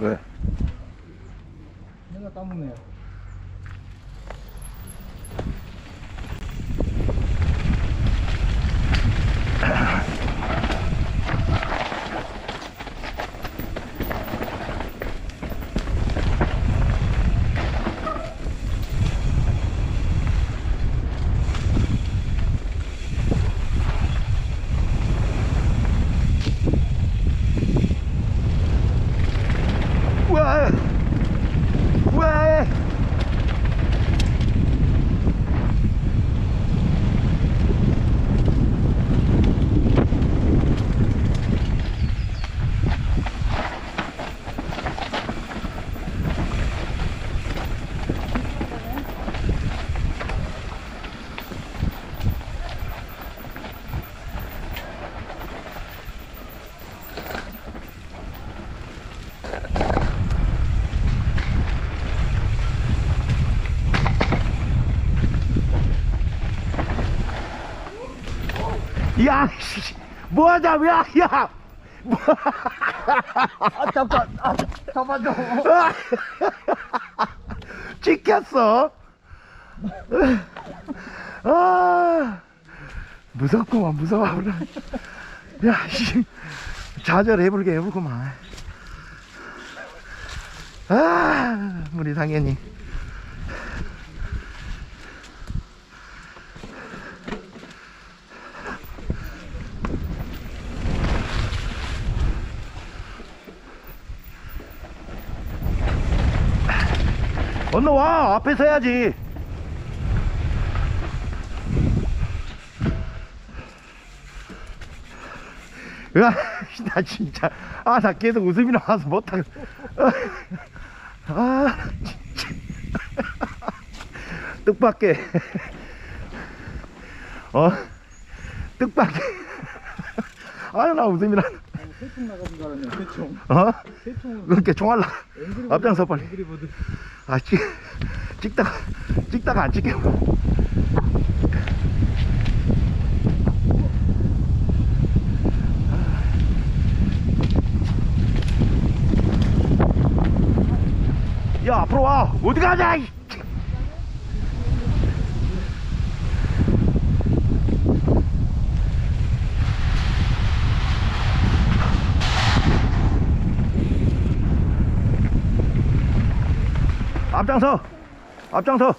왜? 내가 까먹네요. 왜? 왜? 야, 씨, 뭐하냐, 야, 야! 뭐, 아 잠깐, 아 잠깐 좀. 찍혔어. 아, 무섭구만, 무서워. 야, 씨, 좌절해불게 해불구만. 아, 우리 당연히. 건너와, 앞에 서야지. 야, 나 진짜, 아, 나 계속 웃음이 나와서 못하겠, 아, 진짜. 뜻밖의, 어, 뜻밖의, 아, 나 웃음이 나, 세총 나가는 줄 알았네. 세총. 어? 세총은 그렇게 총알라. 앞장서 빨리. 아, 찍, 찍다가, 찍다가 안 찍혀. 야, 앞으로 와. 어디 가냐, 이. 앞장서. 앞장서.